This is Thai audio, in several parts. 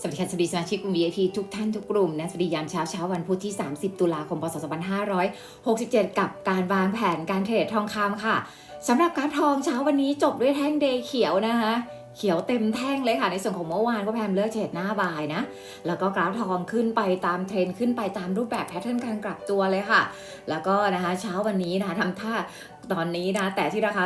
สวัสดีค่ะสวัสดีสมาชิกกลุ่ม VIP ทุกท่านทุกกลุ่มนะสวัสดียามเช้าเช้าวันพุธที่ 30 ตุลาคมพศ2567 กับการวางแผนการเทรดทองคำค่ะสำหรับกราฟทองเช้าวันนี้จบด้วยแท่งเดย์เขียวนะคะ เขียวเต็มแท่งเลยค่ะ ในส่วนของเมื่อวานก็แพมเลือกเทรดหน้าบายนะ แล้วก็กราฟทองขึ้นไปตามเทรนด์ขึ้นไปตามรูปแบบแพทเทิร์นการกลับตัวเลยค่ะ แล้วก็นะคะเช้าวันนี้นะคะทำท่าตอนนี้นะ แต่ที่ราคา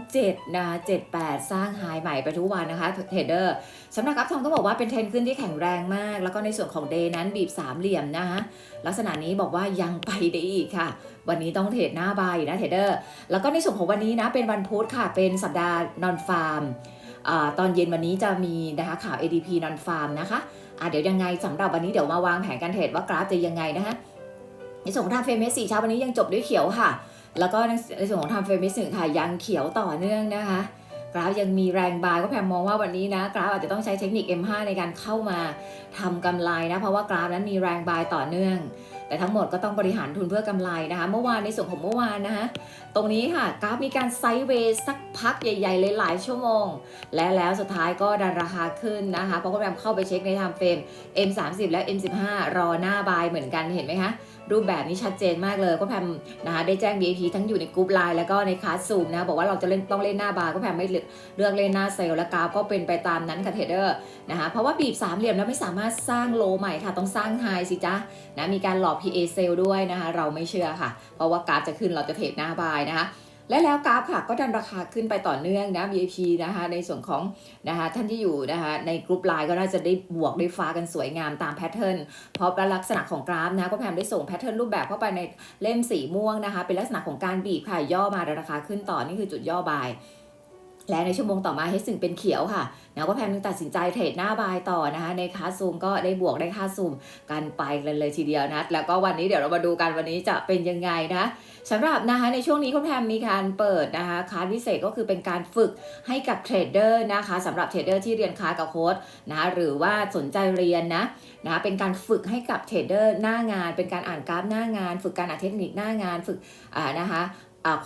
27นะ78 สร้างไฮใหม่ไปทุกวันนะคะเทรดเดอร์สำหรับกราฟทองต้องบอกว่าเป็นเทรนด์ขึ้นที่แข็งแรงมาก แล้วก็ในส่วนของเดย์นั้นบีบสามเหลี่ยมนะคะลักษณะนี้บอกว่ายังไปได้อีกค่ะ วันนี้ต้องเทรดหน้าบายนะเทรดเดอร์แล้วก็ในส่วนของวันนี้นะเป็นวันพุธค่ะเป็นสัปดาห์นอนฟาร์ม ตอนเย็นวันนี้จะมีนะคะข่าว ADP นอนฟาร์มนะคะอะเดี๋ยวยังไงสำหรับวันนี้เดี๋ยวมาวางแผนการเทรดว่ากราฟจะยังไงนะคะในส่วนของทางเฟรมเมสสี่เช้าวันนี้ยังจบด้วยเขียวค่ะ แล้วก็ในส่วนของทางเฟรมเมสหนึ่งค่ะยังเขียวต่อเนื่องนะคะ กราฟยังมีแรงบายก็แพมมองว่าวันนี้นะกราฟอาจจะต้องใช้เทคนิค M5 ในการเข้ามาทำกำไรนะเพราะว่ากราฟนั้นมีแรงบายต่อเนื่อง แต่ทั้งหมดก็ต้องบริหารทุนเพื่อกำไรนะคะ เมื่อวานในส่วนของเมื่อวานนะคะตรงนี้ค่ะกราฟมีการไซด์เวย์สักพักใหญ่ๆเลยหลายชั่วโมง และแล้วสุดท้ายก็ดันราคาขึ้นนะคะเพราะก็พยายามเข้าไปเช็คในไทม์เฟรม M30 และ M15 รอหน้าบายเหมือนกันเห็นไหมคะ รูปแบบนี้ชัดเจนมากเลยก็แพมนะคะได้แจ้ง VIP ทั้งอยู่ในกรุ๊ปไลน์แล้วก็ในคลาสซูมนะบอกว่าเราจะเล่นต้องเล่นหน้าบาร์ก็แพมไม่เลือกเลือกเล่นหน้าเซลล์และกราฟก็เป็นไปตามนั้นค่ะเทรดเดอร์นะคะเพราะว่าบีบสามเหลี่ยมแล้วไม่สามารถสร้างโลใหม่ค่ะต้องสร้างไฮสิจ๊ะนะมีการหลอก PA เซลด้วยนะคะเราไม่เชื่อค่ะ เพราะว่ากราฟจะขึ้นเราจะเทรดหน้าบายนะคะ และแล้วกราฟค่ะก็ดันราคาขึ้นไปต่อเนื่องนะ VIP นะคะในส่วนของนะคะท่านที่อยู่นะคะในกลุ่มไลน์ก็น่าจะได้บวกได้ฟ้ากันสวยงามตามแพทเทิร์นเพราะลักษณะของกราฟนะก็พยายามได้ส่งแพทเทิร์นรูปแบบเข้าไปในเล่มสีม่วงนะคะ เป็นลักษณะของการบีบค่ะย่อมาราคาขึ้นต่อนี่คือจุดย่อบาย และในชั่วโมงต่อมาให้สึงเป็นเขียวค่ะนะก็แพมตัดสินใจเทรดหน้าบายต่อนะคะ ในค่าซูมก็ได้บวกได้ค่าซูมกันไปกันเลยทีเดียวนะ แล้วก็วันนี้เดี๋ยวเรามาดูกันวันนี้จะเป็นยังไงนะสำหรับนะคะในช่วงนี้คุณแพมมีการเปิดนะคะคาสพิเศษก็คือเป็นการฝึกให้กับเทรดเดอร์นะคะสำหรับเทรดเดอร์ที่เรียนคลาสกับโค้ดนะคะหรือว่าสนใจเรียนนะนะะเป็นการฝึกให้กับเทรดเดอร์หน้างาน เป็นการอ่านกราฟหน้างาน ฝึกการอ่านเทคนิคหน้างานฝึกอ่านะคะ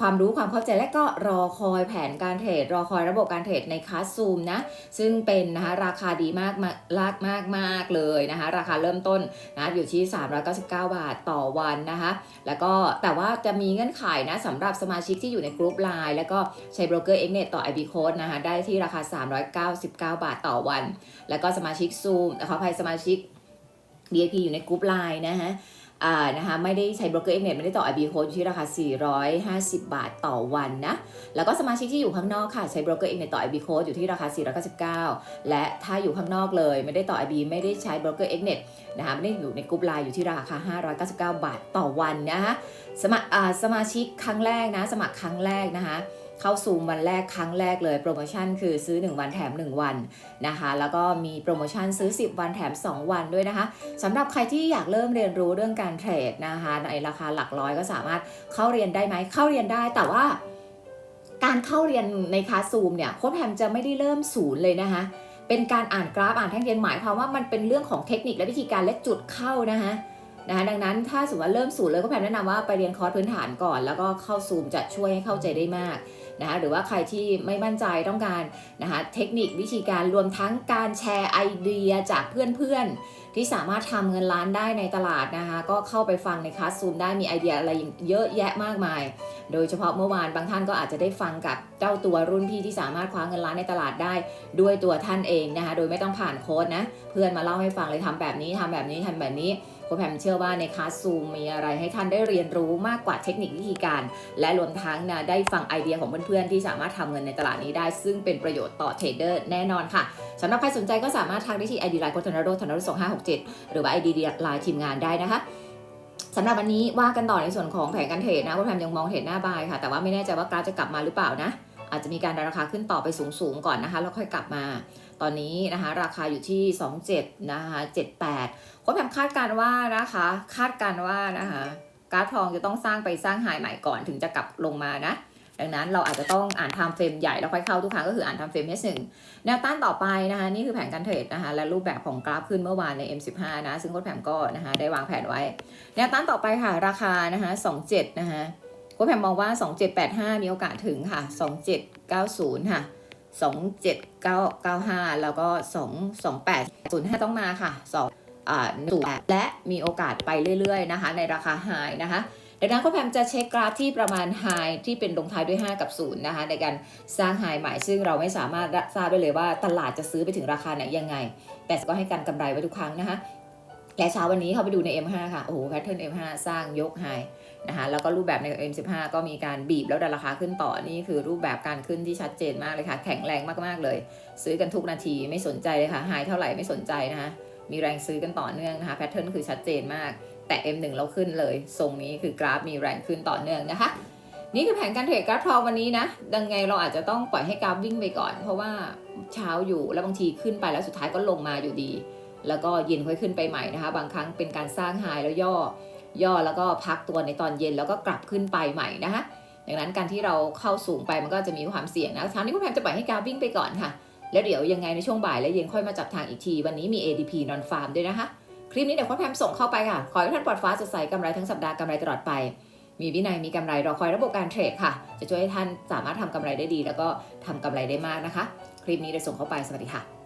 ความรู้ความเข้าใจและก็รอคอยแผนการเทรดรอคอยระบบการเทรดในคลาสซูมนะซึ่งเป็นนะคะราคาดีมากมากมากมากมากเลยนะคะราคาเริ่มต้นนะอยู่ที่ 399 บาทต่อวันนะคะแล้วก็แต่ว่าจะมีเงื่อนไขนะสำหรับสมาชิกที่อยู่ในกลุ่มไลน์แล้วก็ใช้โบรกเกอร์ Xnet ต่อ IP Code นะคะได้ที่ราคา 399 บาทต่อวัน แล้วก็สมาชิก Zoom ขออภัยสมาชิก VIP อยู่ในกลุ่มไลน์นะฮะ นะคะไม่ได้ใช้โบรกเกอร์ Xnet ไม่ได้ต่อ IP Code อยู่ที่ราคา 450 บาทต่อวันนะ แล้วก็สมาชิกที่อยู่ข้างนอกค่ะ ใช้โบรกเกอร์ Xnet ต่อ IP Code อยู่ที่ราคา 499 และถ้าอยู่ข้างนอกเลย ไม่ได้ต่อ IP ไม่ได้ใช้โบรกเกอร์ Xnet นะคะไม่ได้อยู่ในกลุ่มไลน์อยู่ที่ราคา 599 บาทต่อวันนะคะสมาสมาชิกครั้งแรกนะ สมัครครั้งแรกนะคะ เข้าซูมวันแรกครั้งแรกเลยโปรโมชั่นคือซื้อ 1 วันแถม 1 วันนะคะ แล้วก็มีโปรโมชั่นซื้อ 10 วันแถม 2 วันด้วยนะคะสำหรับใครที่อยากเริ่มเรียนรู้เรื่องการเทรดนะคะ ในราคาหลักร้อยก็สามารถเข้าเรียนได้ไหมเข้าเรียนได้แต่ว่าการเข้าเรียนในคลาสซูมเนี่ยโค้ชแพมจะไม่ได้เริ่มศูนย์เลยนะคะ เป็นการอ่านกราฟอ่านแท่งเทียนหมายความว่ามันเป็นเรื่องของเทคนิคและวิธีการและจุดเข้านะคะนะคะดังนั้นถ้าสมมติว่าเริ่มศูนย์เลยก็แพมแนะนำว่าไปเรียนคอร์สพื้นฐานก่อน แล้วก็เข้าซูมจะช่วยให้เข้าใจได้มาก นะคะหรือว่าใครที่ไม่มั่นใจต้องการนะคะเทคนิควิธีการรวมทั้งการแชร์ไอเดียจากเพื่อนๆ ที่สามารถทำเงินล้านได้ในตลาดนะคะ ก็เข้าไปฟังในคลาสซูมได้มีไอเดียอะไรเยอะแยะมากมาย โดยเฉพาะเมื่อวานบางท่านก็อาจจะได้ฟังกับเจ้าตัวรุ่นพี่ที่สามารถคว้าเงินล้านในตลาดได้ด้วยตัวท่านเองนะคะ โดยไม่ต้องผ่านโค้ดนะ เพื่อนมาเล่าให้ฟังเลยทำแบบนี้ทำแบบนี้ทำแบบนี้โค้ชแพมเชื่อว่าในคลาสซูมมีอะไรให้ท่านได้เรียนรู้มากกว่าเทคนิควิธีการ และรวมทั้งนะได้ฟังไอเดียของเพื่อนๆที่สามารถทำเงินในตลาดนี้ได้ ซึ่งเป็นประโยชน์ต่อเทรดเดอร์แน่นอนค่ะสำหรับใครสนใจก็สามารถทักได้ที่ ID ไลน์โคทนาโรทนาโรสองห้าหกเจ็ดหรือว่า ID ไลน์ทีมงานได้นะคะสำหรับวันนี้ว่ากันต่อในส่วนของแผนการเทรดนะว่าแพมยังมองเทรดหน้าบายค่ะ แต่ว่าไม่แน่ใจว่ากราฟจะกลับมาหรือเปล่านะ อาจจะมีการดันราคาขึ้นต่อไปสูงๆก่อนนะคะ แล้วค่อยกลับมา ตอนนี้นะคะ ราคาอยู่ที่ 27 นะคะ 78คนแพมคาดการว่านะคะ คาดการว่านะคะกราฟทองจะต้องสร้างไปสร้างไฮใหม่ก่อนถึงจะกลับลงมานะ ดังนั้นเราอาจจะต้องอ่านไทม์เฟรมใหญ่แล้วค่อยเข้าทุกครั้งก็คืออ่านไทม์เฟรม H1 แนวต้านต่อไปนะคะนี่คือแผนการเทรดนะคะและรูปแบบของกราฟขึ้นเมื่อวานใน M15 นะซึ่งโค้ชแผมก็นะคะได้วางแผนไว้ แนวต้านต่อไปค่ะราคานะคะ27นะคะโค้ชแผมมองว่า 2785 มีโอกาสถึงค่ะ 2790 ค่ะ27995 แล้วก็ 228 05 ต้องมาค่ะ2อ่า1และมีโอกาสไปเรื่อยๆนะคะในราคาไฮนะคะ ดังนั้นก็แพมจะเช็คกราฟที่ประมาณไฮที่เป็นลงท้ายด้วย 5 กับ 0 นะคะ ในการสร้างไฮใหม่ ซึ่งเราไม่สามารถทราบได้เลยว่าตลาดจะซื้อไปถึงราคาไหนยังไง แต่ก็ให้การกำไรไว้ทุกครั้งนะคะและเช้าวันนี้เขาไปดูใน M5 ค่ะ โอ้โหแพทเทิร์น M5 สร้างยกไฮนะคะแล้วก็รูปแบบใน M15 ก็มีการบีบแล้วดันราคาขึ้นต่อ นี่คือรูปแบบการขึ้นที่ชัดเจนมากเลยค่ะ แข็งแรงมากๆเลย ซื้อกันทุกนาทีไม่สนใจเลยค่ะไฮเท่าไหร่ไม่สนใจนะคะมีแรงซื้อกันต่อเนื่องนะคะแพทเทิร์นคือชัดเจนมาก แต่ M1 เราขึ้นเลยทรงนี้คือกราฟมีแรงขึ้นต่อเนื่องนะคะ นี่คือแผนการเทรดกราฟทองวันนี้นะดังไงเราอาจจะต้องปล่อยให้กราฟวิ่งไปก่อน เพราะว่าเช้าอยู่แล้วบางทีขึ้นไปแล้วสุดท้ายก็ลงมาอยู่ดี แล้วก็เย็นค่อยขึ้นไปใหม่นะคะ บางครั้งเป็นการสร้างไฮแล้วย่อย่อแล้วก็พักตัวในตอนเย็นแล้วก็กลับขึ้นไปใหม่นะคะดังนั้นการที่เราเข้าสูงไปมันก็จะมีความเสี่ยงนะเช้านี้คุณแพมจะปล่อยให้กราฟวิ่งไปก่อนค่ะ แล้วเดี๋ยวยังไงในช่วงบ่ายและเย็นค่อยมาจับทางอีกที วันนี้มี ADP non farm ด้วยนะคะ คลิปนี้เดี๋ยวคุณแพมส่งเข้าไปค่ะ ขอให้ท่านปลอดฟ้าสดใสกำไรทั้งสัปดาห์กำไรตลอดไป มีวินัยมีกำไรรอคอยระบบการเทรดค่ะ จะช่วยให้ท่านสามารถทำกำไรได้ดี แล้วก็ทำกำไรได้มากนะคะ คลิปนี้เดี๋ยวส่งเข้าไปสวัสดีค่ะ